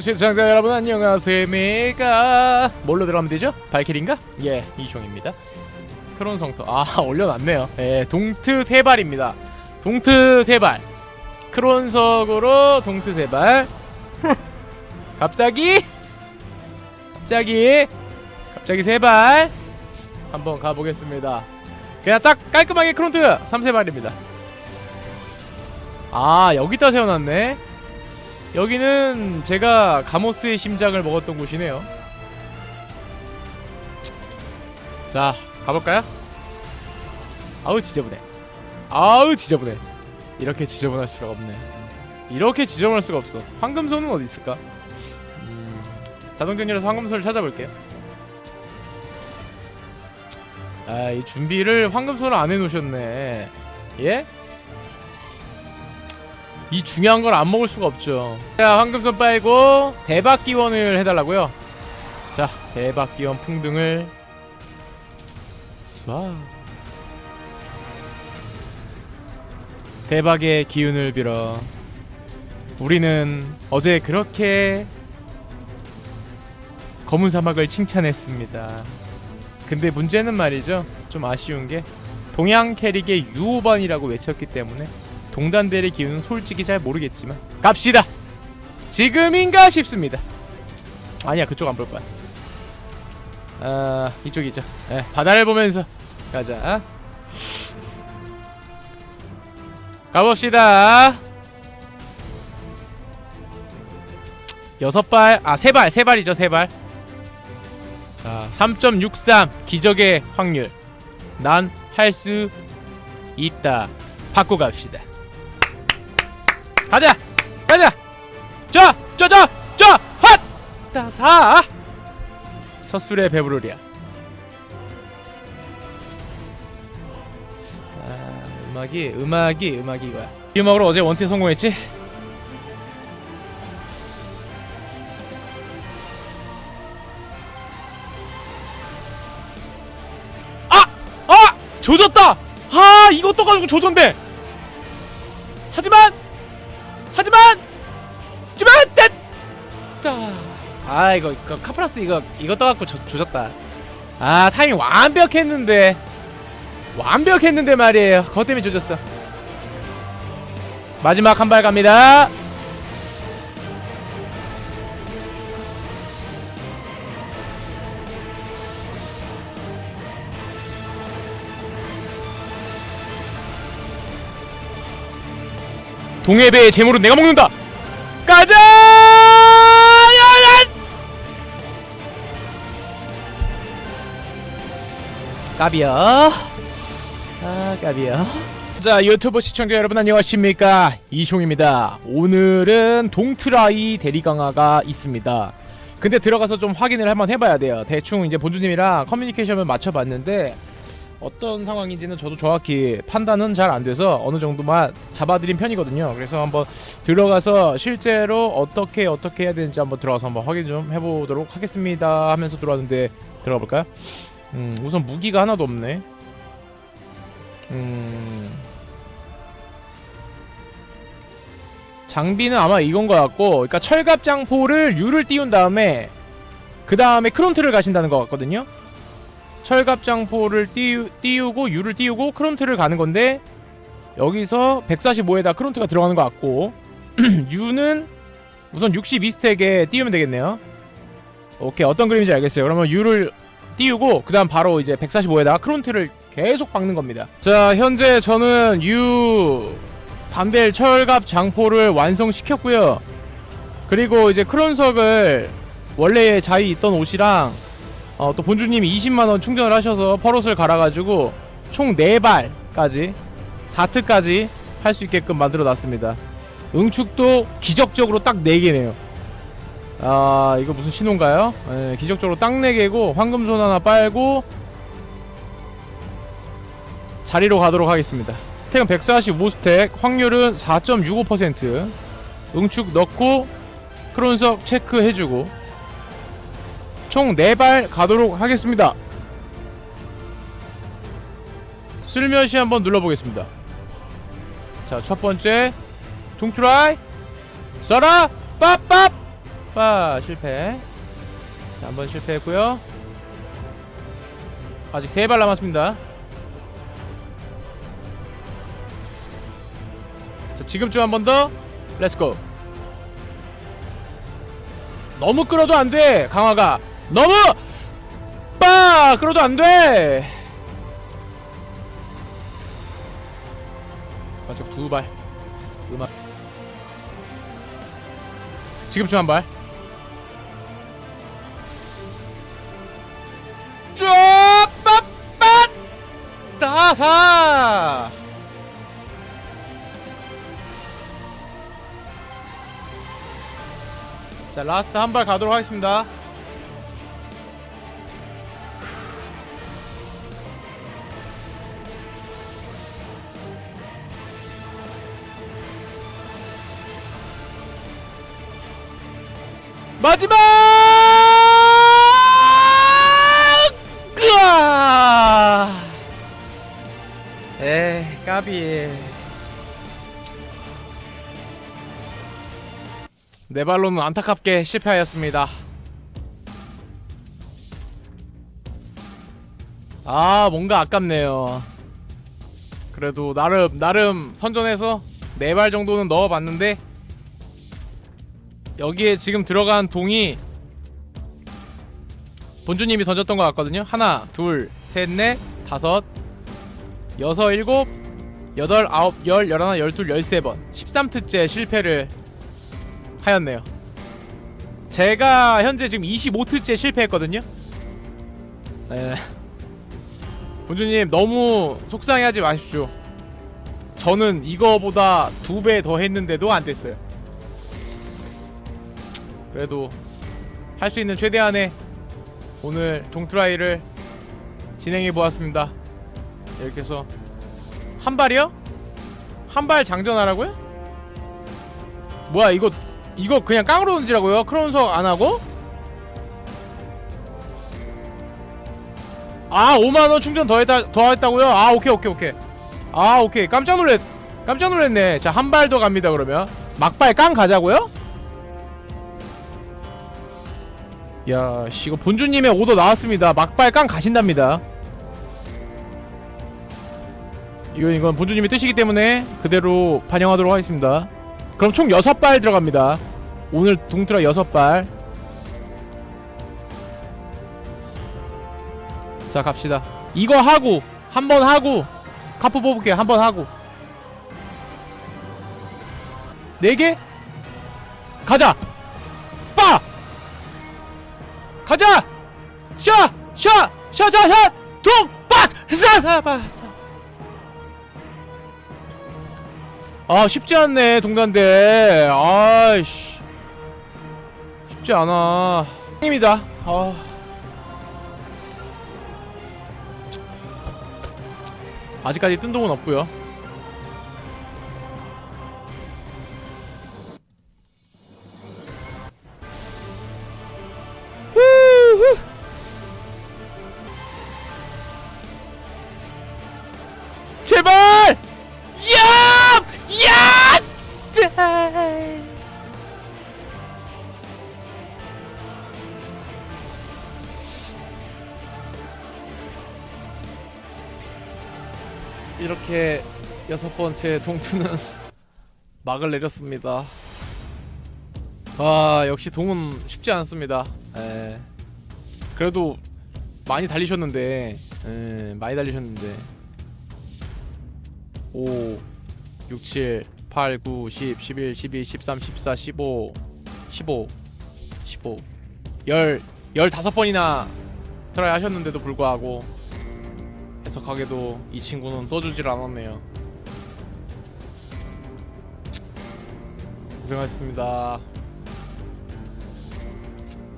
시청자 여러분 안녕하십니까 뭘로 들어가면 되죠? 발길인가? 예 이종입니다. 크론 성토. 아 올려놨네요. 예 동트 세발입니다. 동트 세발. 크론석으로 동트 세발. 갑자기? 갑자기? 갑자기 세발? 한번 가보겠습니다. 그냥 딱 깔끔하게 크론트 3세발입니다. 아 여기다 세워놨네 여기는 제가 가모스의 심장을 먹었던 곳이네요. 자, 가볼까요? 아우 지저분해. 아우 지저분해. 이렇게 지저분할 수가 없네. 이렇게 지저분할 수가 없어. 황금소는 어디 있을까? 음, 자동경렬에서 황금소를 찾아볼게요. 아, 이 준비를 황금소를 안 해놓으셨네. 예? 이 중요한 걸 안 먹을 수가 없죠. 자, 황금손 빨고 대박 기원을 해달라고요. 자, 대박 기원 풍등을 쏴. 대박의 기운을 빌어. 우리는 어제 그렇게 검은 사막을 칭찬했습니다. 근데 문제는 말이죠. 좀 아쉬운 게 동양 캐릭의 유호반이라고 외쳤기 때문에 동단대의 기운은 솔직히 잘 모르겠지만 갑시다. 지금인가 싶습니다. 아니야 그쪽 안 볼 거야. 아 이쪽이죠. 예, 바다를 보면서 가자. 가봅시다. 여섯 발 아 세 발 세 발이죠 세 발. 자 3.63 기적의 확률. 난 할 수 있다. 바꿔 갑시다 가자. 가자. 쫙쫙쫙쫙 핫다사. 첫 술에 배부르랴. 아, 음악이 음악이 음악이 이거야. 이 음악으로 어제 원태 성공했지? 아! 아! 조졌다! 아 이거 떠가지고 조졌네! 하지만 아 이거, 이거 카프라스 이거 이거 떠갖고 조, 조졌다. 아 타이밍 완벽했는데. 완벽했는데 말이에요. 그것 때문에 조졌어. 마지막 한 발 갑니다. 동해배의 재물은 내가 먹는다. 가자! 까비요. 아 까비요. 자 유튜브 시청자 여러분 안녕하십니까 이숑입니다. 오늘은 동트라이 대리강화가 있습니다. 근데 들어가서 좀 확인을 한번 해봐야 돼요. 대충 이제 본주님이랑 커뮤니케이션을 맞춰봤는데 어떤 상황인지는 저도 정확히 판단은 잘 안 돼서 어느 정도만 잡아드린 편이거든요. 그래서 한번 들어가서 실제로 어떻게 어떻게 해야 되는지 한번 들어가서 한번 확인 좀 해보도록 하겠습니다. 하면서 들어왔는데 들어가 볼까요? 음, 우선 무기가 하나도 없네. 음, 장비는 아마 이건 것 같고, 그러니까 철갑장포를 유를 띄운 다음에 그 다음에 크론트를 가신다는 것 같거든요. 철갑장포를 띄우, 띄우 고 유를 띄우고 크론트를 가는 건데 여기서 145에다 크론트가 들어가는 것 같고 유는 우선 62스택에 띄우면 되겠네요 오케이 어떤 그림인지 알겠어요 그러면 유를 띄우고 그 다음 바로 이제 145에다 크론트를 계속 박는 겁니다. 자 현재 저는 유 담벨 철갑 장포를 완성시켰고요. 그리고 이제 크론석을 원래 자이 있던 옷이랑 어, 또 본주님이 20만원 충전을 하셔서 퍼롯을 갈아가지고 총 4발까지 4트까지 할 수 있게끔 만들어 놨습니다. 응축도 기적적으로 딱 4개네요 아 이거 무슨 신호인가요? 예, 기적적으로 딱 4개고 황금손 하나 빨고 자리로 가도록 하겠습니다. 스택은 145스택 확률은 4.65% 응축 넣고 크론석 체크해주고 총 4발 가도록 하겠습니다. 슬며시 한번 눌러보겠습니다. 자 첫번째 동트라이 쏴라 빡빡 빠 실패. 자, 한번 실패했고요. 아직 세 발 남았습니다. 자 지금쯤 한 번 더. 렛츠고 너무 끌어도 안 돼 강화가. 너무 빠 끌어도 안돼! 마지막 두발. 음악. 지금쯤 한발 4 자, 라스트 한 발 가도록 하겠습니다. 마지막! 까비 네 발로는 안타깝게 실패하였습니다 아 뭔가 아깝네요 그래도 나름 나름 선전해서 네 발 정도는 넣어봤는데 여기에 지금 들어간 동이 본주님이 던졌던 것 같거든요. 하나, 둘, 셋, 넷, 다섯, 여섯, 일곱, 여덟, 아홉, 열, 열하나, 열둘, 열세 번 13트째 실패를 하였네요. 제가 현재 지금 25트째 실패했거든요. 네. 본주님 너무 속상해하지 마십시오. 저는 이거보다 두 배 더 했는데도 안 됐어요. 그래도 할 수 있는 최대한의 오늘 동트라이를 진행해 보았습니다. 이렇게 해서 한 발이요? 한 발 장전하라고요? 뭐야 이거 이거 그냥 깡으로 던지라고요? 크론석 안 하고? 아 5만 원 충전 더 했다 더 했다고요? 아 오케이 오케이 오케이 아 오케이 깜짝 놀랬 깜짝 놀랐네. 자 한 발 더 갑니다 그러면 막발 깡 가자고요? 야, 씨, 이거 본주님의 오더 나왔습니다. 막발 깡 가신답니다. 이건 이건 본주님의 뜻이기 때문에 그대로 반영하도록 하겠습니다. 그럼 총 6발 들어갑니다. 오늘 동트라 6발. 자, 갑시다. 이거 하고 한 번 하고 카프 뽑을게요. 한번 하고. 4개? 가자. 빠! 가자! 샤! 샤! 샤 샤 샤! 퉁! 빠스! 사 사 바 사 아 쉽지 않네 동단대. 아이씨. 쉽지 않아. 입니다. 아. 아직까지 뜬 동은 없고요 번째 동투는 막을 내렸습니다. 아 역시 동은 쉽지 않습니다. 에. 그래도 많이 달리셨는데, 에, 많이 달리셨는데. 5, 6, 7, 8, 9, 10, 11, 12, 13, 14, 15, 15, 15, 10, 15번이나 트라이 하셨는데도 불구하고 해석하게도 이 친구는 떠주질 않았네요. 고생하셨습니다.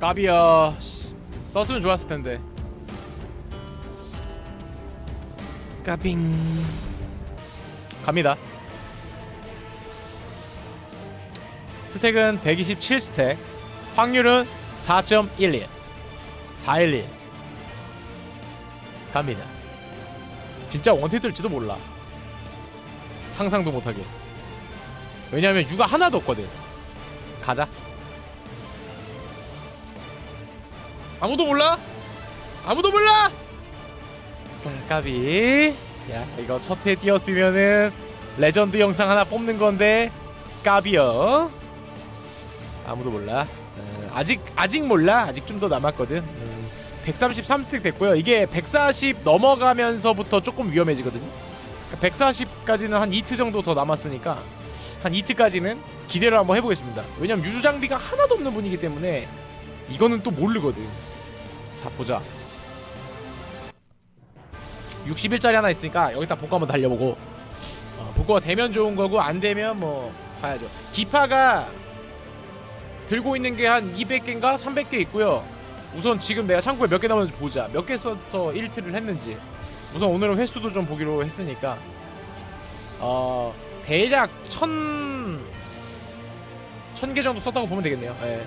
까비야. 씨, 떴으면 좋았을 텐데. 까빙. 갑니다. 스택은 127 스택. 확률은 4.11. 411. 갑니다. 진짜 원태 뜰지도 몰라. 상상도 못하게. 왜냐면 유가 하나도 없거든. 가자. 아무도 몰라? 아무도 몰라? 자, 까비. 야, 이거 첫회 뛰었으면은 레전드 영상 하나 뽑는 건데 까비요. 아무도 몰라. 어, 아직 아직 몰라. 아직 좀 더 남았거든. 음, 133스택 됐고요. 이게 140 넘어가면서부터 조금 위험해지거든요. 140까지는 한 이트 정도 더 남았으니까 한 이트까지는 기대를 한번 해보겠습니다. 왜냐면 유주 장비가 하나도 없는 분이기 때문에 이거는 또 모르거든. 자 보자. 60일짜리 하나 있으니까 여기다 복구 한번 달려보고 어, 복구가 되면 좋은 거고 안 되면 뭐 봐야죠. 기파가 들고 있는 게 한 200개인가 300개 있고요. 우선 지금 내가 창고에 몇 개 남았는지 보자. 몇 개 써서 1트를 했는지. 우선 오늘은 횟수도 좀 보기로 했으니까 어 대략 천... 천 개 정도 썼다고 보면 되겠네요. 예.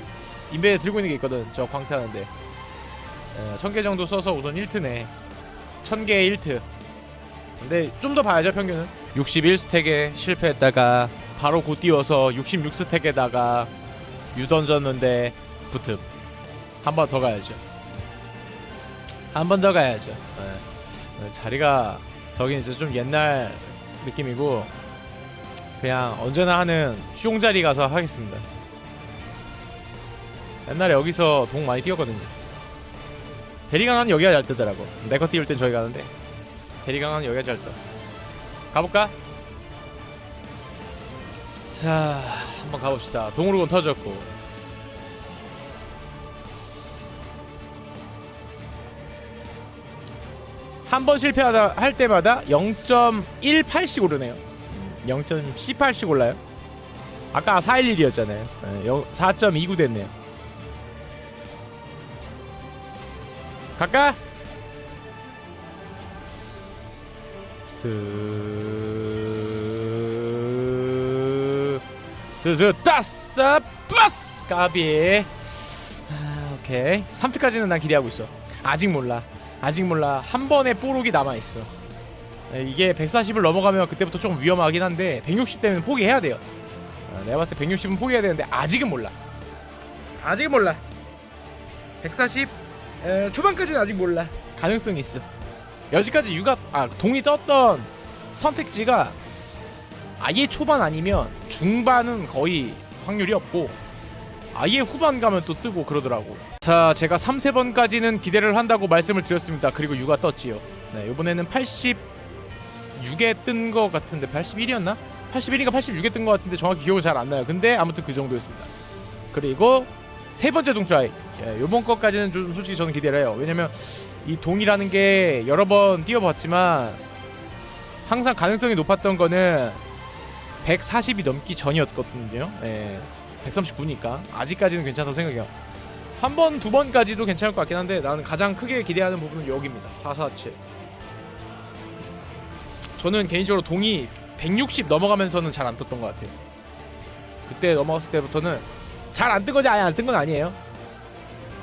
인베에 들고 있는 게 있거든 저 광태하는데. 예, 천개 정도 써서 우선 1트네 천 개의 1트 근데 좀 더 봐야죠 평균은. 61스택에 실패했다가 바로 곧 띄워서 66스택에다가 유 던졌는데 붙음. 한 번 더 가야죠. 한 번 더 가야죠. 예. 어, 자리가 저긴 이제 좀 옛날 느낌이고 그냥 언제나 하는 수용 자리 가서 하겠습니다. 옛날에 여기서 동 많이 뛰었거든요. 대리강은 여기가 잘 뜨더라고. 내거 띄울 땐 저기 가는데 대리강은 여기가 잘 떠. 가볼까? 자, 한번 가봅시다. 동으로군 터졌고. 한 번 실패하다 할 때마다 0.18씩 오르네요. 0.18씩 올라요. 아까 411이었잖아요. 4.29 됐네요. 갈까? 스... 스스 따싸 빠스 까비 아, 오케이 3트까지는 난 기대하고 있어 아직 몰라 아직 몰라 한 번의 뽀록이 남아있어 네, 이게 140을 넘어가면 그때부터 조금 위험하긴 한데 160 되면 포기해야 돼요. 어, 내가 봤을 때 160은 포기해야 되는데 아직은 몰라. 아직은 몰라. 140 에, 초반까지는 아직 몰라. 가능성이 있어 여기까지 육아 아 동이 떴던 선택지가 아예 초반 아니면 중반은 거의 확률이 없고 아예 후반 가면 또 뜨고 그러더라고. 자 제가 3, 4번까지는 기대를 한다고 말씀을 드렸습니다. 그리고 육아 떴지요. 네 이번에는 86에 뜬거 같은데 81이었나? 81인가 86에 뜬거 같은데 정확히 기억이 잘 안 나요. 근데 아무튼 그 정도였습니다. 그리고 세 번째 동트라이. 예, 요번 거까지는 좀 솔직히 저는 기대를 해요. 왜냐면 이 동이라는 게 여러 번 뛰어봤지만 항상 가능성이 높았던 거는 140이 넘기 전이었거든요. 예, 139니까. 아직까지는 괜찮다고 생각해요. 한 번, 두 번까지도 괜찮을 것 같긴 한데 나는 가장 크게 기대하는 부분은 여기입니다. 447 저는 개인적으로 동이 160 넘어가면서는 잘 안 떴던 것 같아요. 그때 넘어갔을 때부터는 잘 안 뜬 거지 아예 안 뜬 건 아니에요.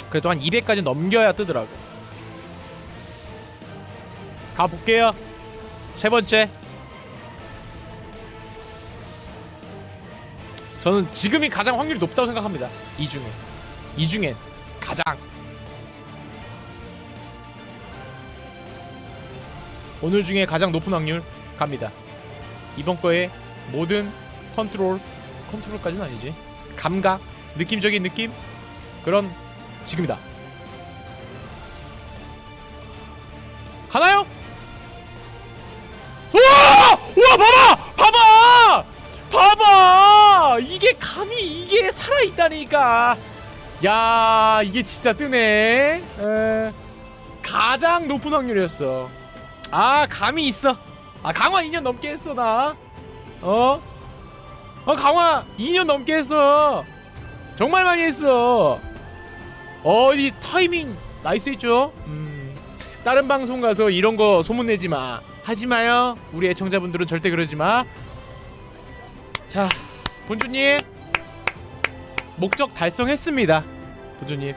그래도 한 200까지 넘겨야 뜨더라고 가 볼게요. 세 번째. 저는 지금이 가장 확률이 높다고 생각합니다. 이 중에. 이 중엔 가장 오늘 중에 가장 높은 확률 갑니다 이번 거에 모든 컨트롤 컨트롤까지는 아니지 감각 느낌적인 느낌 그런 지금이다 가나요? 우와! 우와 봐봐! 봐봐! 봐봐! 이게 감이 이게 살아있다니까 야 이게 진짜 뜨네 에, 가장 높은 확률이었어 아 감이 있어. 아 강화 2년 넘게 했어 나. 어? 어 강화 2년 넘게 했어. 정말 많이 했어. 어이 타이밍 나이스 했죠? 음. 다른 방송 가서 이런 거 소문내지 마. 하지 마요. 우리 애청자분들은 절대 그러지 마자 본주님. 목적 달성했습니다. 본주님.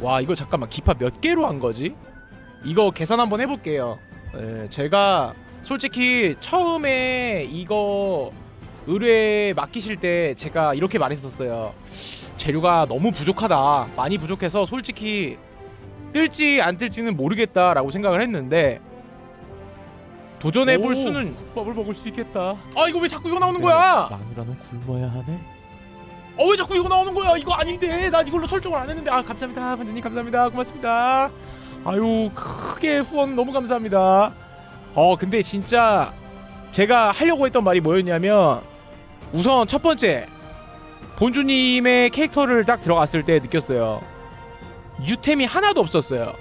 와 이거 잠깐만. 기파 몇 개로 한 거지? 이거 계산 한번 해볼게요 예, 제가 솔직히 처음에 이거 의뢰 맡기실 때 제가 이렇게 말했었어요. 재료가 너무 부족하다. 많이 부족해서 솔직히 뜰지 안 뜰지는 모르겠다라고 생각을 했는데 도전해 볼 오, 수는 국밥을 먹을 수 있겠다. 아 이거 왜 자꾸 이거 나오는 거야? 마누라는 굶어야 하네. 어 왜 자꾸 이거 나오는 거야? 이거 아닌데 난 이걸로 설정을 안 했는데 아 감사합니다 반장님 감사합니다 고맙습니다. 아유 크게 후원 너무 감사합니다. 어 근데 진짜 제가 하려고 했던 말이 뭐였냐면 우선 첫 번째 본주님의 캐릭터를 딱 들어갔을 때 느꼈어요. 유템이 하나도 없었어요.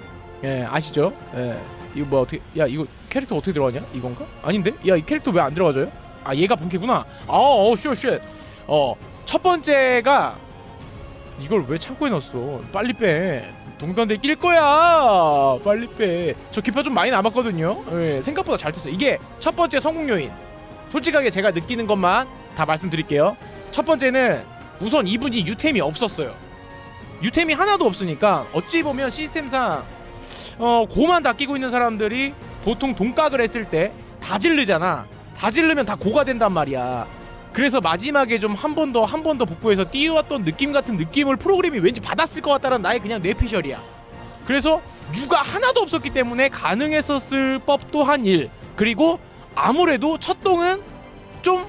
예 아시죠? 예 이거 뭐 어떻게 야 이거 캐릭터 어떻게 들어가냐? 이건가? 아닌데? 야 이 캐릭터 왜 안 들어가져요? 아 얘가 본캐구나. 아어쇼쇼 어첫 번째가 이걸 왜 창고에 넣었어? 빨리 빼. 동단대 낄 거야. 빨리 빼. 저 기파 좀 많이 남았거든요. 예, 생각보다 잘 떴어요. 이게 첫 번째 성공 요인. 솔직하게 제가 느끼는 것만 다 말씀드릴게요. 첫 번째는 우선 이분이 유템이 없었어요. 유템이 하나도 없으니까 어찌 보면 시스템상 어 고만 다 끼고 있는 사람들이 보통 돈각을 했을 때 다 질르잖아. 다 질르면 다 고가 된단 말이야. 그래서 마지막에 좀 한 번 더 한 번 더 복구해서 띄워왔던 느낌 같은 느낌을 프로그램이 왠지 받았을 것 같다는 나의 그냥 뇌피셜이야. 그래서 유가 하나도 없었기 때문에 가능했었을 법도 한 일. 그리고 아무래도 첫 동은 좀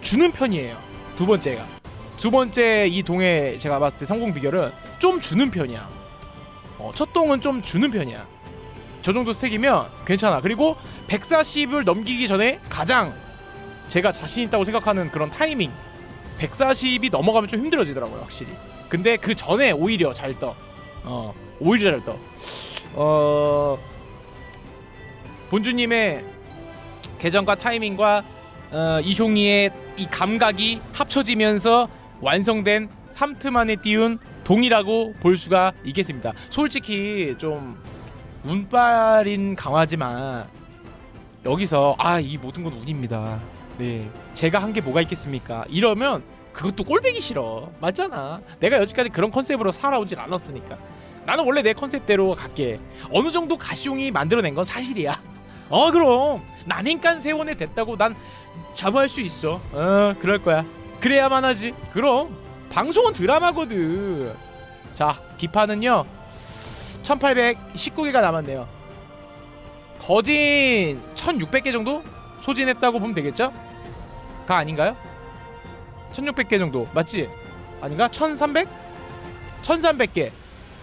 주는 편이에요. 두 번째가. 두 번째 이 동의 제가 봤을 때 성공 비결은 좀 주는 편이야. 어, 첫 동은 좀 주는 편이야. 저 정도 스택이면 괜찮아. 그리고 140을 넘기기 전에 가장 제가 자신 있다고 생각하는 그런 타이밍 140이 넘어가면 좀 힘들어지더라고요 확실히 근데 그 전에 오히려 잘 떠. 어 오히려 잘 떠. 어 본주님의 계정과 타이밍과 어, 이종이의 이 감각이 합쳐지면서 완성된 3트 만에 띄운 동이라고 볼 수가 있겠습니다. 솔직히 좀 운빨인 강화지만 여기서 아 이 모든 건 운입니다. 네, 제가 한 게 뭐가 있겠습니까? 이러면 그것도 꼴배기 싫어. 맞잖아. 내가 여지까지 그런 컨셉으로 살아오질 않았으니까. 나는 원래 내 컨셉대로 갈게. 어느 정도 가시용이 만들어낸 건 사실이야. 어 그럼 나니깐 세원에 됐다고 난 자부할 수 있어. 어 그럴 거야. 그래야만 하지. 그럼 방송은 드라마거든. 자 기파는요 1819개가 남았네요. 거진 1600개 정도 소진했다고 보면 되겠죠? 가 아닌가요? 1600개 정도 맞지? 아닌가? 1300? 1300개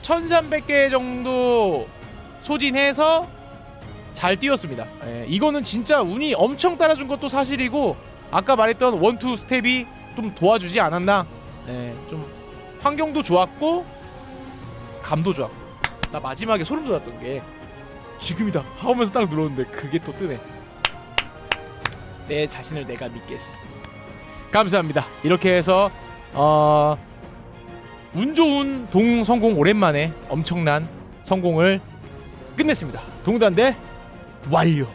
1300개 정도 소진해서 잘 뛰었습니다 예, 이거는 진짜 운이 엄청 따라준 것도 사실이고 아까 말했던 원투 스텝이 좀 도와주지 않았나 예, 좀 환경도 좋았고 감도 좋았고 나 마지막에 소름 돋았던 게 지금이다 하면서 딱 눌렀는데 그게 또 뜨네 내 자신을 내가 믿겠어. 감사합니다. 이렇게 해서 어... 운 좋은 동 성공 오랜만에 엄청난 성공을 끝냈습니다. 동단대 완료